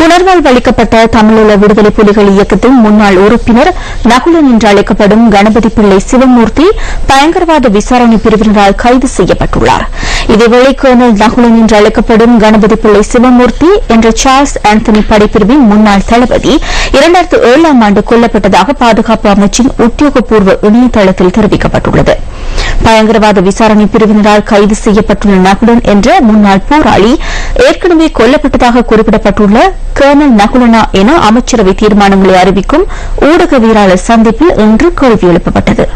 புனர்வாழ்வளிக்கப்பட்ட தமிழீழ விடுதலை புலிகள் இயக்கத்தின் முன்னாள் உறுப்பினர் நகுலன் என்று அழைக்கப்படும் கணபதி பிள்ளை சிவமூர்த்தி பயங்கரவாத விசாரணை பிரிவினரால் கைது செய்யப்பட்டுள்ளார். இது கர்னல் நகுலன் என்று அழைக்கப்படும் கணபதி பிள்ளை சிவமூர்த்தி என்ற சார்ல்ஸ் ஆந்தனி படைப்பிரிவின் முன்னாள் தளபதி இரண்டாயிரத்து ஏழாம் ஆண்டு கொல்லப்பட்டதாக பாதுகாப்பு அமைச்சின் உத்தியோகபூர்வ இணையதளத்தில் தெரிவிக்கப்பட்டுள்ளது. பயங்கரவாத விசாரணை பிரிவினரால் கைது செய்யப்பட்டுள்ள நகுலன் என்ற முன்னாள் போராளி ஏற்கனவே கொல்லப்பட்டதாக குறிப்பிடப்பட்டுள்ள கர்னல் நகுலனா என அமைச்சரவை தீர்மானங்களை அறிவிக்கும் ஊடகவியலாளர் சந்திப்பில் இன்று கேள்வி எழுப்பப்பட்டது.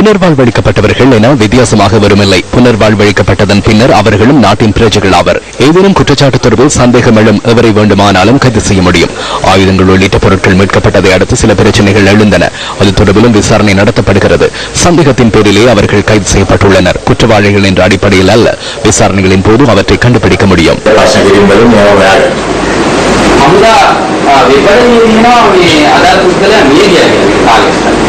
புனர்வாழ்வழிக்கப்பட்டவர்கள் என வித்தியாசமாக வருமில்லை. புனர்வாழ்வளிக்கப்பட்டதன் பின்னர் அவர்களும் நாட்டின் பிரஜைகள் ஆவர். ஏதேனும் குற்றச்சாட்டு தொடர்பில் சந்தேகம் எழும் எவரை வேண்டுமானாலும் கைது செய்ய முடியும். ஆயுதங்கள் உள்ளிட்ட பொருட்கள் மீட்கப்பட்டதை அடுத்து சில பிரச்சனைகள் எழுந்தன. அது தொடர்பிலும் விசாரணை நடத்தப்படுகிறது. சந்தேகத்தின் பேரிலே அவர்கள் கைது செய்யப்பட்டுள்ளனர். குற்றவாளிகள் என்ற அடிப்படையில் அல்ல விசாரணைகளின் போது அவற்றை கண்டுபிடிக்க முடியும். ವಿವರ ನೀರಿನ ಅದರ ಪುಸ್ತಕ ನೀರಿಯಾಗಿದೆ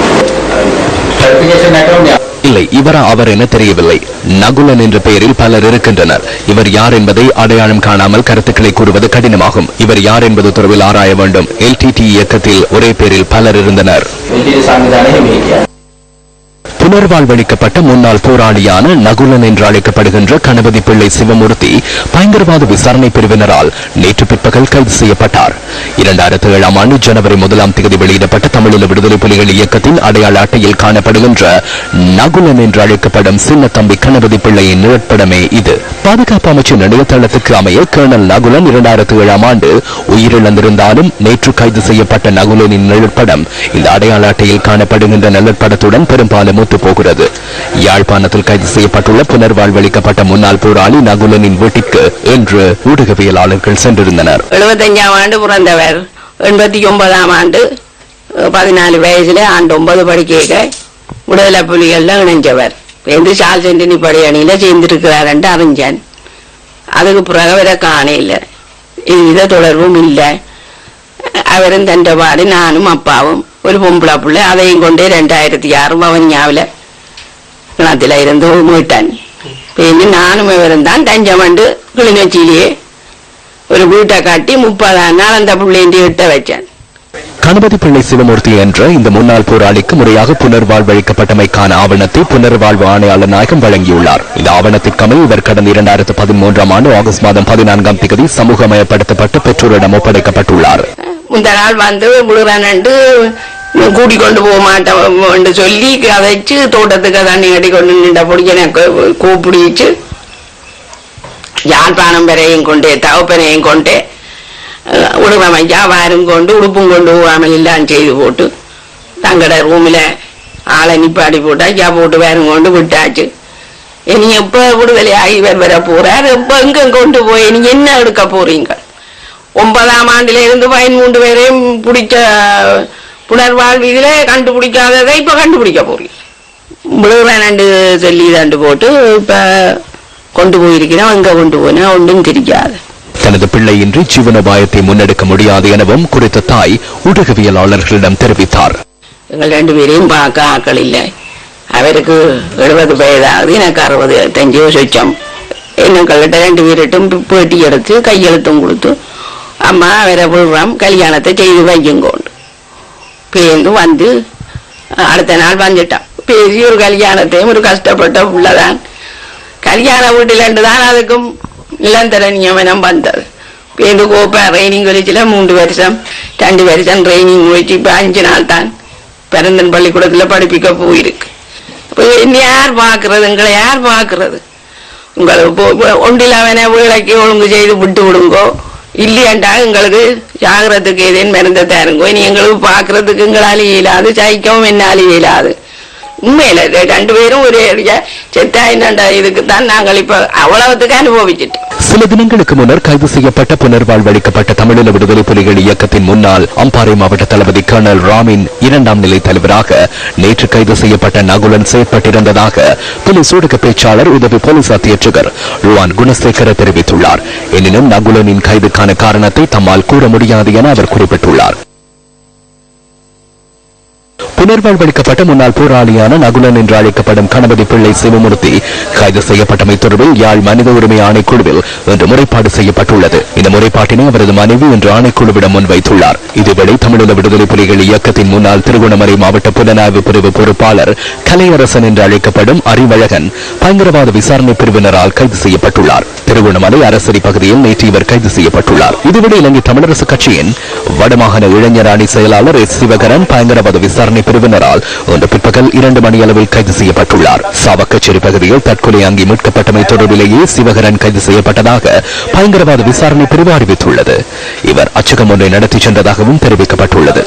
இல்லை இவரா அவர் என தெரியவில்லை. நகுலன் என்ற பெயரில் பலர் இருக்கின்றனர். இவர் யார் என்பதை அடையாளம் காணாமல் கருத்துக்களை கூறுவது கடினமாகும். இவர் யார் என்பது தொடர்பில் ஆராய வேண்டும். எல்டிடி இயக்கத்தில் ஒரே பேரில் பலர் இருந்தனர். புனர்வாழ்வளிக்கப்பட்ட முன்னாள் போராளியான நகுலன் என்று அழைக்கப்படுகின்ற கணபதி பிள்ளை சிவமூர்த்தி பயங்கரவாத விசாரணை பிரிவினரால் நேற்று பிற்பகல் கைது செய்யப்பட்டார். இரண்டாயிரத்தி ஏழாம் ஆண்டு ஜனவரி முதலாம் தேதி வெளியிடப்பட்ட தமிழீழ விடுதலை புலிகள் இயக்கத்தின் அடையாள அட்டையில் காணப்படுகின்ற நகுலன் என்று அழைக்கப்படும் சின்ன தம்பி கணபதி பிள்ளையின் நிழற்படமே இது. பாதுகாப்பு அமைச்சின் இணையதளத்துக்கு அமைய கர்னல் நகுலன் இரண்டாயிரத்தி ஏழாம் ஆண்டு உயிரிழந்திருந்தாலும் நேற்று கைது செய்யப்பட்ட நகுலனின் நிழற்படம் இந்த அடையாள அட்டையில் காணப்படுகின்ற நிழற்படத்துடன் பெரும்பாலும் ஒத்து போகிறது. யாழ்ப்பாணத்தில் கைது செய்யப்பட்டுள்ள புனர்வாழ்வளிக்கப்பட்ட முன்னாள் போராளி நகுலனின் வீட்டிற்கு இன்று ஊடகவியலாளர்கள் சென்றிருந்தனர். எழுபத்தஞ்சாம் ஆண்டு பிறந்தவர். எண்பத்தி ஒன்பதாம் ஆண்டு பதினாலு வயசுல ஆண்டு ஒன்பது படிக்க விடுதலை புலிகள்ல இணைஞ்சவர். எந்த சால் சென்டினி படையணியில சேர்ந்திருக்கிறார் என்று அறிஞ்சேன் அதுக்கு பிறகு வர காணையில் எந்த தொடர்பும் இல்லை. அவரும் தண்டபாடு நானும் அப்பாவும் ஒரு பொம்பளை பிள்ளை அதையும் கொண்டே ரெண்டாயிரத்தி ஆறு பவனியாவில் கிணத்துல இருந்து மீட்டான் பின்ன நானும் இவரும் தான் தஞ்சமண்டு கிளிநொச்சியிலேயே ஒரு வீட்டை காட்டி முப்பதாம் நாள் அந்த பிள்ளைண்டி இட்ட வச்சேன் கணபதி பிள்ளை சிவமூர்த்தி என்ற இந்த முன்னாள் போராளிக்கு முறையாக புனர்வாழ்வளிக்கப்பட்டமைக்கான ஆவணத்தை புனர்வாழ்வு ஆணையாளர் நாயகம் வழங்கியுள்ளார் இந்த ஆவணத்திற்கமை இவர் கடந்த இரண்டாயிரத்து பதிமூன்றாம் ஆண்டு ஆகஸ்ட் மாதம் பதினான்காம் தேதி சமூகமயப்படுத்தப்பட்டு பெற்றோரிடம் ஒப்படைக்கப்பட்டுள்ளார் இந்த நாள் வந்து விழுறானண்டு கூடி கொண்டு போக மாட்டோம் சொல்லி கதைச்சு தோட்டத்துக்கு தண்ணி கட்டி கொண்டு நின்ற பிடிச்சனை கூப்பிடிச்சு. யாழ்ப்பாணம் பெறையும் கொண்டு தவப்பனையும் கொண்டே உடுமையா வாரும் கொண்டு உடுப்பும் கொண்டு போகாமல் எல்லாம் செய்து போட்டு தங்கட ரூமில் ஆளை நிப்பாடி போட்டா ஜா போட்டு வேறும் கொண்டு விட்டாச்சு. இனி எப்போ விடுதலை ஆகி இவர் வர போறார்? எப்போ எங்கே கொண்டு போய் நீ என்ன எடுக்க போறீங்க? ஒன்பதாம் ஆண்டுல இருந்து பதிமூன்று பேரையும் பிடிச்ச புனர்வாழ்வியில கண்டுபிடிக்காததை இப்ப கண்டுபிடிக்க போறீங்க. சொல்லி தாண்டு போட்டு இப்ப கொண்டு போயிருக்கிறோம் எங்க கொண்டு போனா ஒன்றும் தெரியாது. தனது பிள்ளையின்றி ஜீவனோபாயத்தை முன்னெடுக்க முடியாது எனவும் குறித்த தாய் ஊடகவியலாளர்களிடம் தெரிவித்தார். எங்கள் ரெண்டு பேரையும் பார்க்க ஆக்கள் இல்லை. அவருக்கு எழுபது வயதாகுது எனக்கு அறுபது எழுபத்தஞ்சு சொச்சம். எங்கள்கிட்ட ரெண்டு பேரிட்டும் பேட்டி எடுத்து கையெழுத்தும் கொடுத்து அம்மா அவரை விழுறோம் கல்யாணத்தை செய்து வையுங்கோண்டு. பேருந்து வந்து அடுத்த நாள் வந்துட்டான். பேசி ஒரு கல்யாணத்தையும் ஒரு கஷ்டப்பட்ட உள்ளதான் கல்யாண வீட்டிலண்டு தான் அதுக்கும் நிலந்தர நியமனம் வந்தது. பேருந்து கோப்பை ட்ரைனிங் காலேஜில் மூன்று வருஷம் ரெண்டு வருஷம் ட்ரைனிங் முடிச்சு இப்போ அஞ்சு நாள் தான் பிறந்தன் பள்ளிக்கூடத்தில் படிப்பிக்க போயிருக்கு. இப்போ என்ன யார் பார்க்கறது? எங்களை யார் பார்க்கறது? உங்களை இப்போ ஒன்றில் அவனை வேலைக்கு ஒழுங்கு செய்து விட்டு விடுங்கோ. இல்லையாண்டா எங்களுக்கு சாகிறதுக்கு ஏதேன்னு மருந்தை தருங்கோ. இனி எங்களுக்கு பார்க்கறதுக்கு எங்களால் இயலாது சைக்கவும் என்னால் இயலாது. உண்மையில ரெண்டு பேரும் ஒரே அடியா செத்தா இதுக்கு தான் நாங்கள் இப்ப அவ்வளவுத்துக்கு அனுபவிச்சிட்டோம் சில தினங்களுக்கு முன்னர் கைது செய்யப்பட்ட புனர்வாழ்வளிக்கப்பட்ட தமிழீழ விடுதலை புலிகள் இயக்கத்தின் முன்னாள் அம்பாறை மாவட்ட தளபதி கர்னல் ராமின் இரண்டாம் நிலை தலைவராக நேற்று கைது செய்யப்பட்ட நகுலன் செயற்பட்டிருந்ததாக புலி சூடக பேச்சாளர் உதவி போலீஸ் அத்தியட்சகர் ருவான் குணசேகர தெரிவித்துள்ளார். எனினும் நகுலனின் கைதுக்கான காரணத்தை தம்மால் கூற முடியாது என அவர் குறிப்பிட்டுள்ளார். புனர்வாழ்வளிக்கப்பட்ட முன்னாள் போராளியான நகுலன் என்று அழைக்கப்படும் கணபதி பிள்ளை சிவமூர்த்தி கைது செய்யப்பட்டமை தொடர்பில் யாழ் மனித உரிமை ஆணைக்குழுவில் இன்று முறைப்பாடு செய்யப்பட்டுள்ளது. இந்த முறைப்பாட்டினை அவரது மனைவி இன்று ஆணைக்குழுவிடம் முன்வைத்துள்ளார். இதுவேளை தமிழக விடுதலை புலிகள் இயக்கத்தின் முன்னாள் திருகோணமலை மாவட்ட புலனாய்வு பிரிவு பொறுப்பாளர் கலையரசன் என்று அழைக்கப்படும் அறிவழகன் பயங்கரவாத விசாரணை பிரிவினரால் கைது செய்யப்பட்டுள்ளார். திருகோணமலை அரசரி பகுதியில் நேற்று இவர் கைது செய்யப்பட்டுள்ளார். இதுவேளை இலங்கை தமிழரசு கட்சியின் வடமாகாண இளைஞர் அணி செயலாளர் எஸ் சிவகரன் பயங்கரவாத விசாரணை பிரிவினரால் இன்று பிற்பகல் இரண்டு மணி அளவில் கைது செய்யப்பட்டுள்ளார். சாவக்கச்சேரி பகுதியில் தற்கொலை அங்கி மீட்கப்பட்டமை தொடர்பிலேயே சிவகரன் கைது செய்யப்பட்டதாக பயங்கரவாத விசாரணை பிரிவு அறிவித்துள்ளது. இவர் அச்சகம் ஒன்றை நடத்தி சென்றதாகவும் தெரிவிக்கப்பட்டுள்ளது.